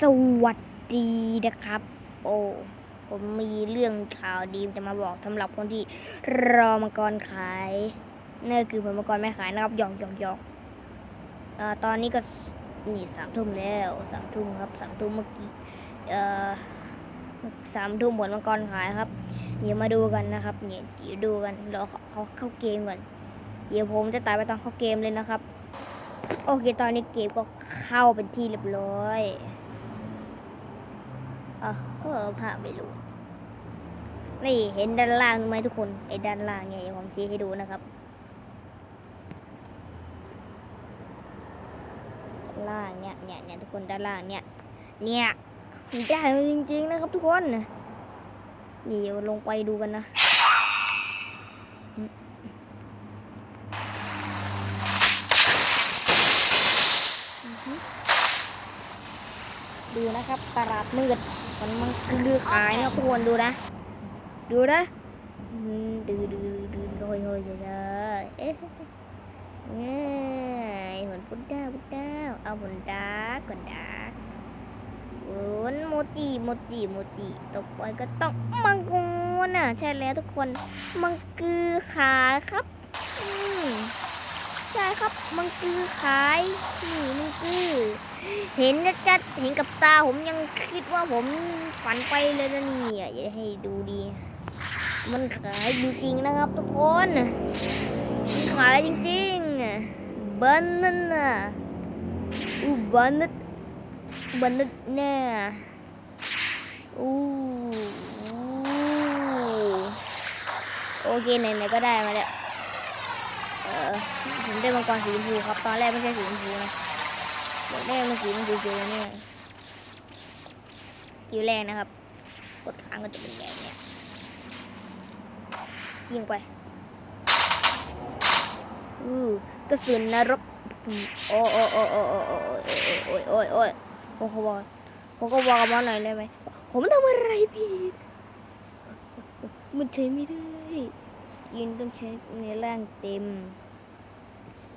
สวัสดีนะครับ โอ้ผมมีเรื่องข่าวดีจะมาบอกสำหรับคนที่รอมังกรขายนั่คือผลมังกรไม่ขายนะครับหยอกหยอกหยอกเอ่อตอนนี้ก็นี่สามทุ่มแล้วสามทุ่มครับสามทุ่มเมื่อกี้เอ่อสามทุ่มผลมังกรขายครับ เดี๋ยวมาดูกันนะครับเนี่ยเดี๋ยวดูกันรอเขาเขาเข้าเกมก่อนเดี๋ยวผมจะตายไปตอนเข้าเกมเลยนะครับ โอเคตอนนี้เกมก็เข้าเป็นที่เรียบร้อย อะเออผ่าไม่รู้ นี่เห็นด้านล่างไหมทุกคนไอ้ด้านล่างเนี่ยผมชี้ให้ดูนะครับ ล่างเนี่ยเนี่ยเนี่ยทุกคนด้านล่างเนี่ย เนี่ยได้จริงๆนะครับทุกคนนี่เดี๋ยวลงไปดูกันนะดูนะครับตลาดมืด มันมันคือขายนะทุกคนดูนะ ดูนะดูดูดูดูโอยโอยเฉยๆเอ๊ะงี้ยเหมือนพุดด้าพุดด้าเอาผลดาก่อนดาโอนโมจิโมจิโมจิต่อไปก็ต้องมังกรน่ะใช่แล้วทุกคนมังกือขายครับ ใช่ครับมังกือขายนี่มังกือ เห็นจะจัดเห็นกับตาผมยังคิดว่าผมฝันไปเลยนะนี่ยอย่าให้ดูดี มันขายจริงๆนะครับทุกคนมันขายจริงๆบันนั่นน่ะอู้บันนัดบันนัดแน่อู้โอเคไหนๆก็ได้มาแล้ว อผมได้มังกรสีชมพูครับ ตอนแรกไม่ใช่สีชมพูนะบอกแม่มันสีมันเฉยๆเนี่ยสกิลแรกนะครับ กดค้างก็จะเป็นแบบเนี้ยยิงไปอือกระสุนนรกโอ้โอ้โอ้โอ้โอ้โอ้โอ้โอ้โอ้ผมก็บอกผมก็บอกกับมันหน่อยได้ไหมผมทำอะไรผิดมันใช้ไม่ได้สกินต้องใช้ในร่างเต็ม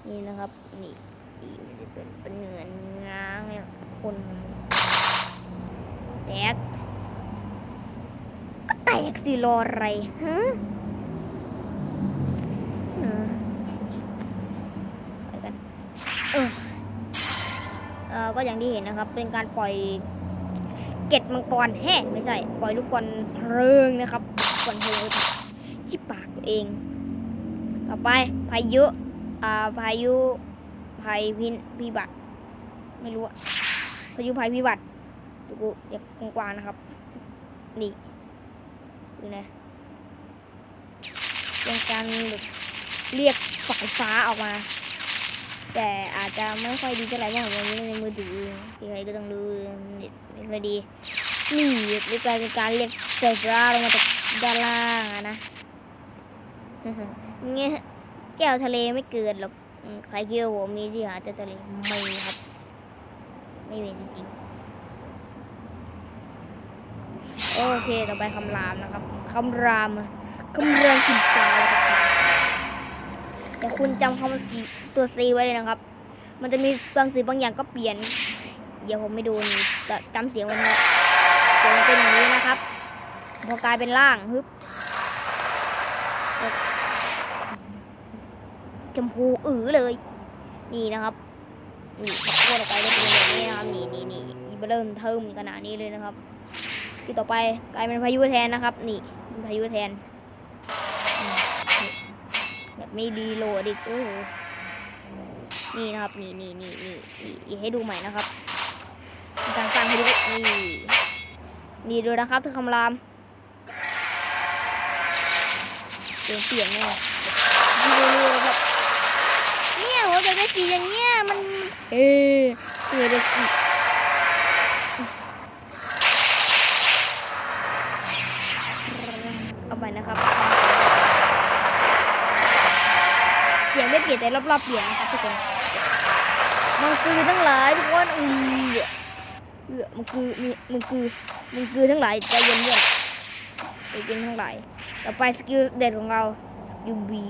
นี่นะครับ นี่ดีมันจะเป็นเป็นเงินง้างเนี่ยคนแตกก็แตกสิรออะไรฮะไปกันเออเออก็อย่างที่เห็นนะครับ เป็นการปล่อยเก็ดมังกรแห้ไม่ใช่ ปล่อยลูกบอลเพลิงนะครับลูกบอลเพลิงที่ปากตัวเอง ต่อไปพายุ พายุภัยพินพิบัติไม่รู้อะพายุภัยพิบัติดูกูเดี๋ยวกว้างๆนะครับ นี่ดูนะเป็นการเรียกสายฟ้าออกมา แต่อาจจะไม่ค่อยดีเท่าไหร่เพราะผมยังไม่ได้ในมือถือใครก็ต้องรู้เน็ตไม่ค่อยดี นี่เรียกการเป็นการเรียกสายฟ้าลงมาจากด้านล่างนะเงี้ย แก้วทะเลไม่เกินหรอกใครคิดว่าผมมีที่หาแต่ทะเลไม่มีครับ ไม่มีจริงๆโอเคต่อไปคำรามนะครับคำรามคำรามกินตายแต่คุณจำคำสีตัวซีไว้เลยนะครับ มันจะมีบางสีบางอย่างก็เปลี่ยน เดี๋ยวผมไม่ดูนี่จำเสียงไว้นะเสียงมันเป็นอย่างนี้นะครับ พอกลายเป็นร่างฮึบแล้วช มพูอือเลย นี่นะครับนี่ขับโคตรออกไปได้เป็นแบบนี้นะครับนี่นี่นี่เบอร์เริ่มเทิมขนาดนี้เลยนะครับสกิลต่อไปกลายเป็นพายุแทนนะครับ นี่เป็นพายุแทนแบบไม่ดีโหลดอีกโอ้โหนี่นะครับนี่นี่นี่นี่นี่ให้ดูใหม่นะครับการสร้างให้ดูนี่นี่ดูนะครับทุกคำรามเปลี่ยนเปลี่ยนแน่ดูดูนะครับเนี่ยหัวใจได้ สีอย่างเงี้ยมัน เอ๊ะเกิดอะไรขึ้นเอาไปนะครับ เสียงไม่เปลี่ยนแต่รอบๆเปลี่ยนนะครับทุกคนมันคือทั้งหลายทุกคนอือเออมันคือมีมันคือมันคือทั้งหลายใจเย็นเย็นใจเย็นทั้งหลายต่อไปสกิลเด็ดของเราสกิลบี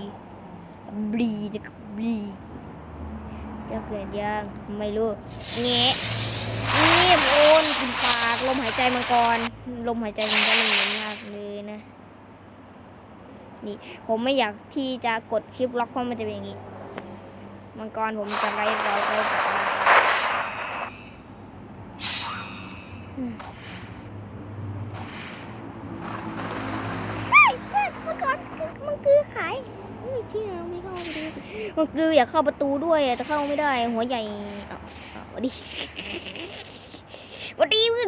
บีนะครับบี จะเกิดยังไม่รู้แงะนี่โอนคุณลมหายใจมังกรลมหายใจมันจะเหม็นมากเลยนะนี่ผมไม่อยากที่จะกดคลิปล็อกเพราะมันจะเป็นอย่างนี้มังกรผมจะไล่เราไปแบบนั้ใช่เพื่อนมังกรมันคือขายไม่เชื่อไม่เข้า มันคืออยากเข้าประตูด้วยแต่เข้าไม่ได้ หัวใหญ่เอาเอาเอดิหวัดดีเพื่อน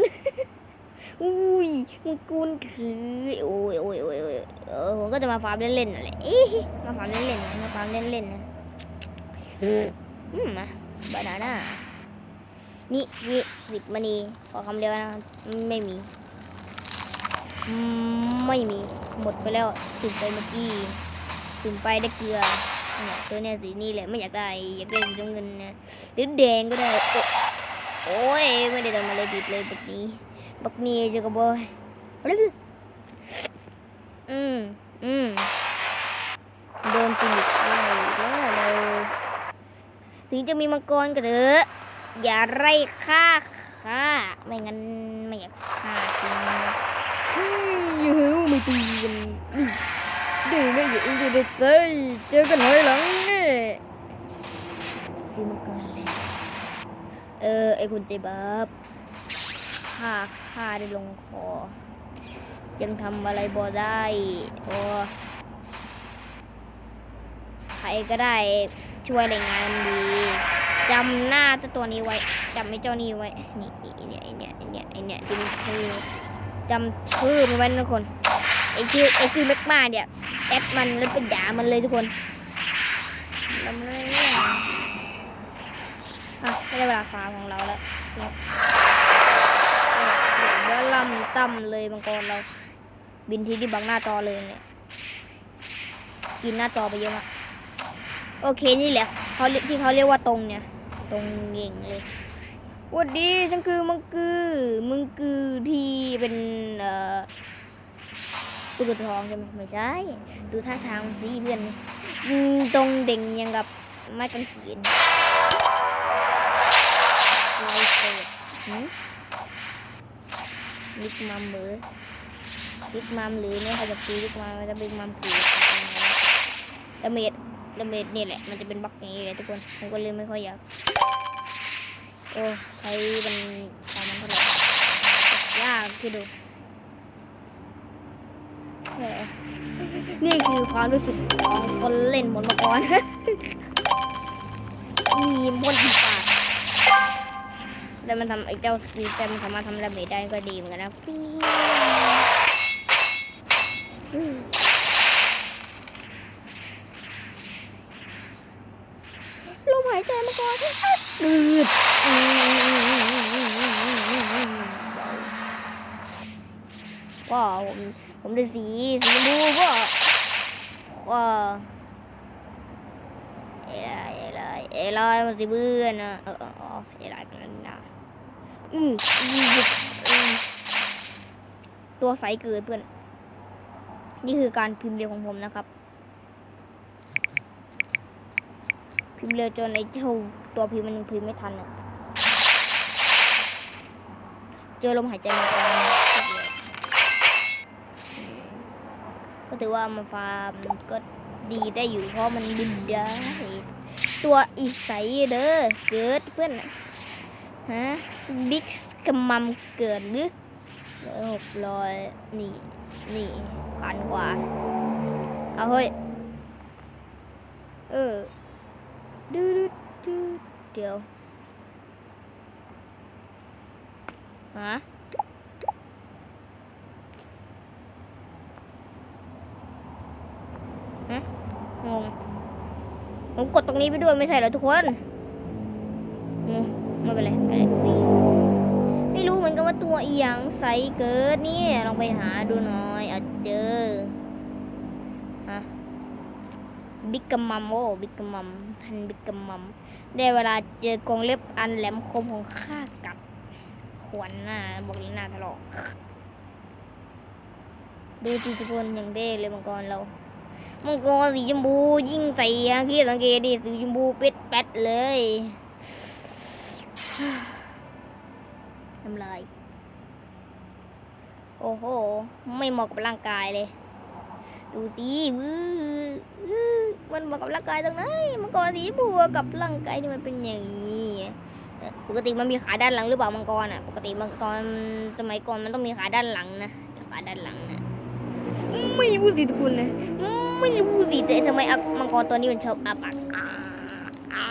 อุ้ยมันกุนคือโอ้ยโอ้ยโอ้ยโอ้ยเออผมก็จะมาฟาร์มเล่นๆนั่นแหละมาฟาร์มเล่นๆนะมาฟาร์มเล่นๆนะอืมมาบานาน่านี่สิสิบมณีขอคำเดียวนะไม่มีไม่มี หมดไปแล้วถึงไปเมื่อกี้ถึงไปได้เกลือ เนี่ยตัวเนี้ยสีนี่แหละไม่อยากได้อยากได้สีน้ำเงินนะหรือแดงก็ได้โอ้ยไม่ได้ทำอะไรผิดเลยแบบนี้บักนี่จะกระบอยอืมอืมโดนฟินิกไล่แล้วเราถึงจะมีมังกรก็เถอะอย่าไล่ฆ่าข้าไม่งั้นไม่อยากฆ่าจริงนะเฮ้ยไม่ตีกัน ดีไม่อยู่อินเทอร์เน็ตเลยเจอกันหอยหลังนี่ซื้อมังกรเลยเออ ไอคุณใจบับฆ่าฆ่าได้ลงคอ ยังทำอะไรบ่ได้โอ้ใครก็ได้ช่วยรายงานดีจำหน้าเจ้าตัวนี้ไว้จำไอ้เจ้านี้ไว้ นี่ไอเนี่ยไอเนี่ยไอเนี่ยไอเนี่ยเป็นชื่อจำชื่อมันไว้นะทุกคน ไอชื่อไอชื่อแม็กมาเนี่ยแอดมันแล้วเป็นด่ามันเลยทุกคนทำอะไรเนี่ยอะไม่ได้เวลาฟาร์มของเราแล้วเดี๋ยวลำต่ำเลยมังกรเรา บินทีที่บังหน้าจอเลยเนี่ยกินหน้าจอไปเยอะมากโอเคนี่แหละเขาที่เขาเรียกว่าตรงเนี่ย ตรงเก่งเลยวัดดีฉันคือมังกือมังกือที่เป็นเอ่อ ตุ๊กตาทองใช่ไหมไม่ใช่ ดูท่าทางสิเพื่อนตรงเด่งยังกับไม้กางเขนลท์เซดหืมบิ๊กมัมเบอร์บิ๊กมัมหรือไม่ใครจะตีบิ๊กมัมจะบิ๊กมัมคือดาเมจดาเมจนี่แหละ มันจะเป็นบล็อกนี้เลยทุกคน ผมก็เลยไม่ค่อยอยาก โอ้ ใช้มันใช้มันเท่าไหร่ยากคิดดู นี่คือความรู้สึกของคนเล่นบนมังกรมีมนต์ปากแล้วมันทำไอ้เจ้าสกิลแต่มันสามารถทำดาเมจได้ก็ดีเหมือนกันนะฟิลมหายใจมาก่อนอืดอืม ผมได้สีสีชมพูก็ก็เอลายเอลายเอลายมันสิเบื่อนะเออเออเอลายกันนะอืมอืมตัวใสเกิดเพื่อน นี่คือการพิมพ์เร็วของผมนะครับ พิมพ์เร็วจนไอ้เจ้าตัวพิมพ์มันยังพิมพ์ไม่ทันอะ เจอลมหายใจมาก่อนก็ ถือว่ามาฟาร์มก็ดีได้อยู่เพราะมันบินได้ ตัวอีใสเด้อเกิดเพื่อนนะฮะบิ๊กกำมัมเกิดหรือหกร้อยนี่นี่พันกว่า เอาเฮ้ย เออดูดูดูเดี๋ยวฮะ งงผมกดตรงนี้ไปด้วยไม่ใช่เหรอทุกคนอืมไม่เป็นไรไม่เป็นไม่รู้เหมือนกันว่าตัวอียงใสเกิดนี่ลองไปหาดูหน่อยอาจเจอฮะบิ๊กกัมมัมโอ้บิ๊กกัมมัมทันบิ๊กกัมมัมได้เวลาเจอกรงเล็บอันแหลมคมของข้ากับขวัญหน้าบอกเลยหน้าถลอกดูจีจุพลอย่างเด้เลยมังกรเรา มังกรสีชมพูยิ่งใสอะพี่สังเกตดิสีชมพูเป็ดแป๊ดเลยน้ำลายโอ้โห ไม่เหมาะกับร่างกายเลย ดูสิวืมันเหมาะกับร่างกายตรงไหนมังกรสีบัวกับร่างกายที่มันเป็นอย่างนี้ปกติมันมีขาด้านหลังหรือเปล่ามังกรอะ ปกติมังกรสมัยก่อนมันต้องมีขาด้านหลังนะขาด้านหลังนะ ไม่รู้สิทุกคนนะไม่รู้สิแต่ทำไมมังกรตัวนี้มันชอบอับอักอ่าอ่า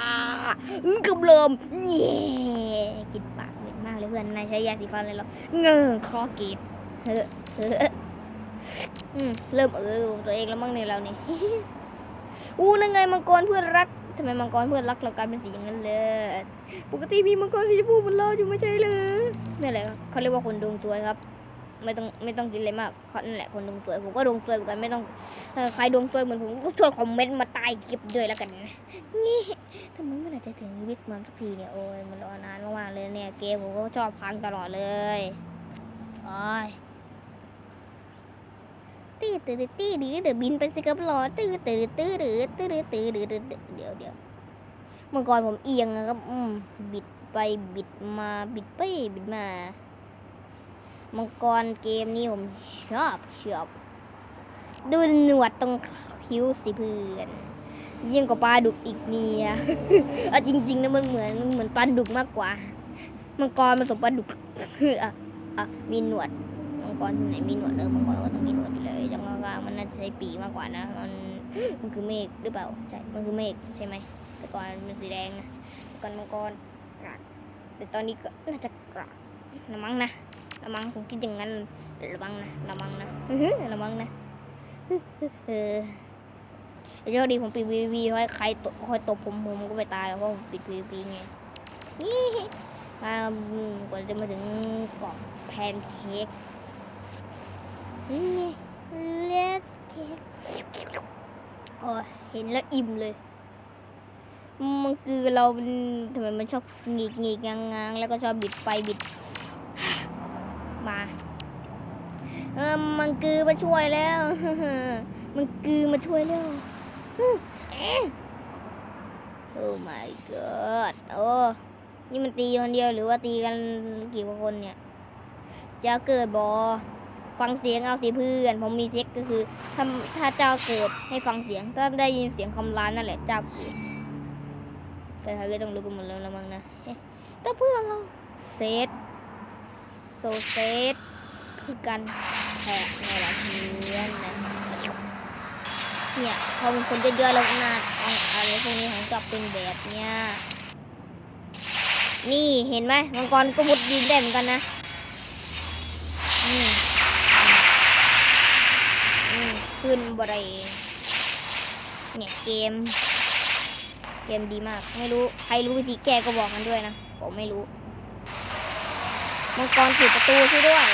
อื้อกำเริมเย่กินปากเหม็นมากเลยเพื่อนนายใช้ยาสีฟันเลยหรอเงอคอเกตเฮ้อเฮ้ออเริ่มเออตัวเองแล้วมั้งในเราเนี่ยอู้นั่นไงมังกรเพื่อนรักทำไมมังกรเพื่อนรักเรากลายเป็นสีอย่างนั้นเลยปกติมีมังกรสีชมพูบนเราอยู่ไม่ใช่เลยนี่นแหละเขาเรียกว่าคนดวงสวยครับ ไม่ต้องไม่ต้องกินอะไรมากเขานั่นแหละคนดวงสวยผมก็ดวงสวยเหมือนกันไม่ต้องใครดวงสวยเหมือนผมก็ช่วยคอมเมนต์มาใต้คลิปด้วยแล้วกันนะนี่ทำไมเมื่อไหร่จะถึงวิกมันสักทีเนี่ยโอ้ยมันรอนานมากๆเลยเนี่ยเกมผมก็ชอบพังตลอดเลยโอ้ยตื้อตื้อตื้อหรือเดี๋ยวบินไปสิครับรอตื้อตื้อตื้อหรือตื้อตื้อหรือเดี๋ยวเดี๋ยวเมื่อก่อนผมเอียงนะครับอืมบิดไปบิดมาบิดไปบิดมา มังกรเกมนี้ผมชอบชอบดูหนวดตรงคิ้วสิเพื่อนยิ่งกว่าปลาดุกอีกเนี่ยเอาจริง ๆนะมันเหมือนเหมือนปลาดุกมากกว่ามังกรผสมปลาดุกอะอะมีหนวดมังกรที่ไหนมีหนวดเออมังกรก็ต้องมีหนวดเลยจังกลางๆมันน่าจะใช้ปีมากกว่านะมันมันคือเมฆหรือเปล่าใช่มันคือเมฆใช่ไหมแต่ก่อนมันสีแดงนะแต่ก่อนมังกรกระแต่ตอนนี้ก็น่าจะกระละมั้งนะ ละมังผมคิดอย่างนั้นละมังนะละมังนะละมังนะเออเดี๋ยวโชคดีผมปิดวีวีไว้ใครตคอยตบผมผมก็ไปตายเพราะผมปิดวีวีไงนี่มากว่าจะมาถึงเกาะแพนเค้กนี่ไง let's get โอ้เห็นแล้วอิ่มเลยมันคือเราทำไมมันชอบหงีกหงีกงางงางแล้วก็ชอบบิดไปบิด มา เออมันคือมาช่วยแล้ว มันคือมาช่วยแล้วเอ๊ะโอ้ my god โอ้นี่มันตีคนเดียวหรือว่าตีกันกี่คนเนี่ย จะเกิดบอฟังเสียงเอาสิเพื่อนผมมีเทคก็คือถ้าถ้าเจ้าเกิดให้ฟังเสียงถ้าได้ยินเสียงคำร้ามนั่นแหละเจ้าเกิดแต่ถ้าก็ต้องรู้กันหมดแล้วละมั้งนะแต่เพื่อนเราเซตโซเซต คือการแท็กไงล่ะเพื่อนนะเนี่ยพอเป็นคนเยอะๆแล้วหน้าเออะไรพวกนี้ของกลับเป็นแบบเนี้ยนี่เห็นไหมมังกรก็มุดดินได้เหมือนกันนะขึ้นบริเนี่ยเกม เกมดีมาก ไม่รู้ ใครรู้วิธีแก้ก็บอกกันด้วยนะ ผมไม่รู้ มังกรปิดประตูช่วยด้วย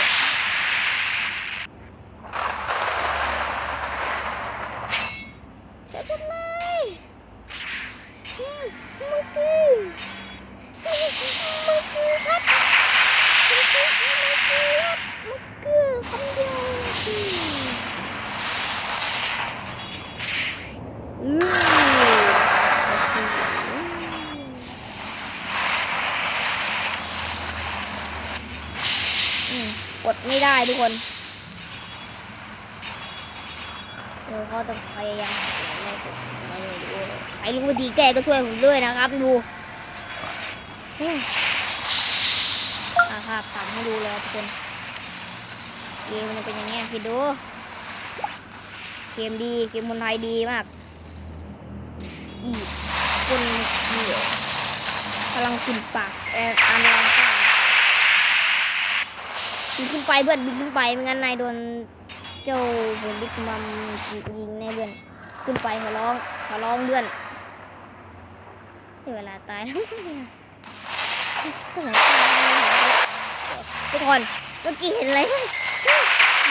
ใช่กันเลยอืมมังกือมังกือครับมังกือมังกือครับมังกือคำเดียวอืม อืมอืมกดไม่ได้ทุก คนเออเขาต้องพยายามหาอะไรสุดไม่รู้ใครรู้วิธีแก้ก็ช่วยผมด้วยนะครับดูอืมอะครับทำให้ดูเลยทุกคนเกมมันเป็นอย่างเงี้ยคิดดูเกมดีเกมคนไทยดีมาก อีกคนเดียวพลังกินปากแอนอันลังกา บินขึ้นไปเพื่อนบินขึ้นไปไม่งั้นนายโดนเจ้าบนบิ๊กมัมยิงแน่เพื่อนขึ้นไปขอร้องขอร้องเพื่อนเวลาตายแล้วเนี่ยทุกคนเมื่อกี้เห็นอะไรไหม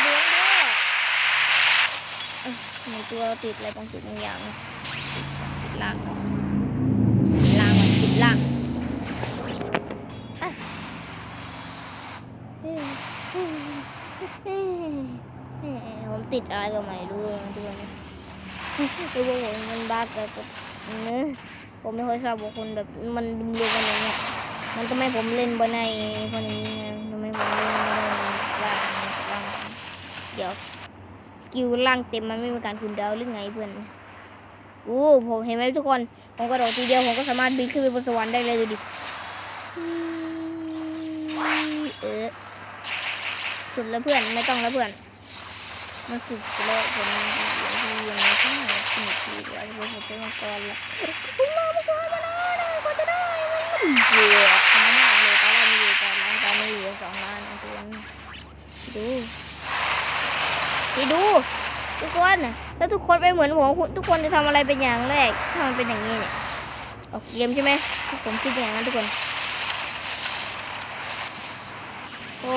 เดือดด้วยเอ้ยทำไมตัวติดอะไรบางสิ่งบางอย่างติดล่าง อะไรก็ไม่รู้ด้วยนะคือพวกผมมันบ้าเกินกับเนื้อผมไม่ค่อยชอบพวกคนแบบมันดูกันอย่างเงี้ยมันก็ไม่ผมเล่นบนในคนอย่างนี้ไงทำไมผมเล่นไม่ได้บ้าบ้างเดี๋ยวสกิลล่างเต็มมันไม่มีการคูณดาวหรือไงเพื่อนอู้ผมเห็นไหมทุกคน ผมกระโดดทีเดียว ผมก็สามารถบินขึ้นไปบนสวรรค์ได้เลยดูดิเออสุดแล้วเพื่อนไม่ต้องแล้วเพื่อน มันสุดแล้วผมยังยังไม่ใช่หนึ่งทีกว่าที่ผมจะมาก่อนละผมมามาก่อนมาแล้วกว่าจะได้มันเยอะมากเลยตอนแรกมีอยู่ก่อนล้านตอนนี้อยู่สองล้านนะทุกคนดูพี่ดู ทุกคนน่ะถ้าทุกคนเป็นเหมือนผมคุณทุกคนจะทำอะไรเป็นอย่างแรกถ้ามันเป็นอย่างนี้เนี่ยออกเกมใช่ไหมผมคิดอย่างนั้นทุกคนโอ้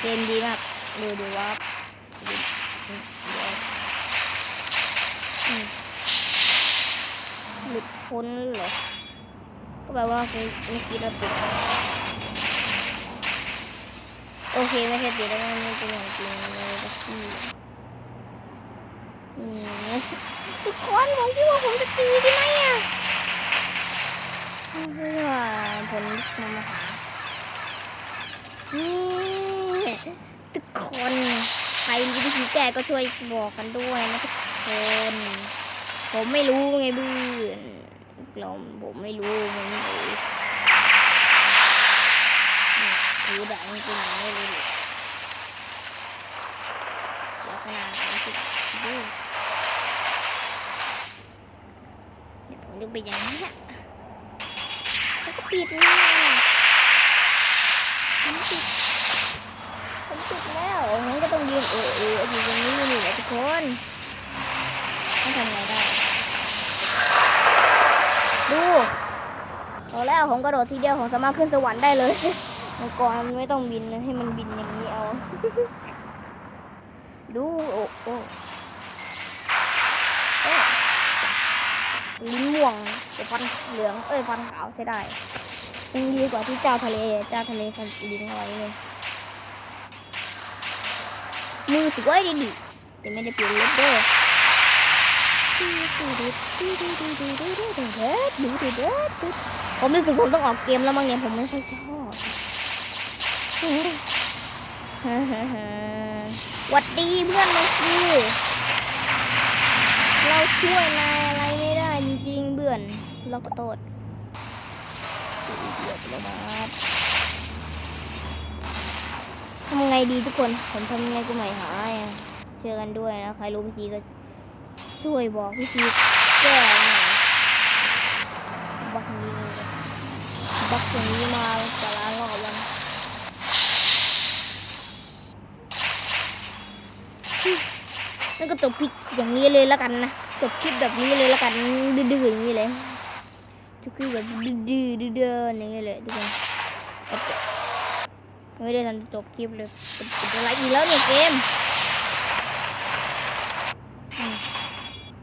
เกมดีมาก ดูดูว่าหลุดพ้นเหรอ ก็แปลว่าคือเมื่อกี้เราติด โอเค ไม่ใช่ติดแล้วมันเป็นอย่างจริงเลยที่ทุกคนผมคิดว่าผมจะตีได้ไหมอะเพราะว่าผลนำมาหานี่ คนใครมีวิธีแก้ก็ช่วยบอกกันด้วยนะทุกคน ผมไม่รู้ไงเบื่อนเราผมไม่รู้มันไม่รู้ถือดังจริงๆไม่รู้เลยแล้วขนาดนั้นสิดูเดี๋ยวผมจะไปอย่างนี้อะแล้วก็ปิดนี่ปิด ผมก็ต้อยืนเออเอออยู่ตรงนี้นี่แหละทุกคนต้องทำไงได้ ดูเอาแล้วผมกระโดดทีเดียวผมสามารถขึ้นสวรรค์ได้เลยมังกรมันไม่ต้องบินนะให้มันบินอย่างนี้เอา ดูโอ้โอ้โอ้ลิ้นม่วงแต่ฟันเหลือง เอ้ยฟันขาวใช้ได้ยังดีกว่าที่เจ้าทะเลเจ้าทะเลฟันลิ้นเอาไว้เลย มือสวยดีดิแต่ไม่ได้เปลี่ยนเล็บเด้อผมรู้สึกผมต้องออกเกมแล้วมั้งเนี่ยผมไม่ค่อยชอบหวัดดีเพื่อนมันคือเราช่วยนายอะไรไม่ได้จริงๆเบื่อนเราขอโทษเดือดเลยนะ ทำไงดีทุกคน ผมทำยังไงก็ไม่หายเชื่อกันด้วยนะใครรู้วิธีก็ช่วยบอกวิธีแก้หน่อยบักนี้บักอย่างนี้มาจะล้านรอบแล้วนะนั่นก็จบคลิปอย่างนี้เลยแล้วกันนะจบคลิปแบบนี้เลยแล้วกันดื้อๆอย่างนี้เลยทุกคลิปแบบดื้อๆดื้อๆอย่างนี้เลยทุกคนโอ ไม่ได้ทันจบคลิปเลยเป็นอะไรอีกแล้วเนี่ยเกม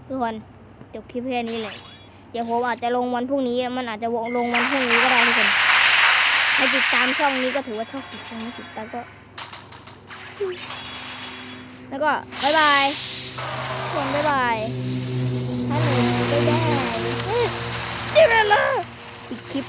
ทุกคนจบคลิปแค่นี้เลยเดี๋ยวผมอาจจะลงวันพรุ่งนี้มันอาจจะลงวันพรุ่งนี้ก็ได้ทุกคนใครติดตามช่องนี้ก็ถือว่าโชคดีช่องไม่ติดตามก็ แล้วก็บายบายทุกคนบายบายฮัลโหลบ๊ายบายเฮ้ยเดี๋ยวละปิดคลิป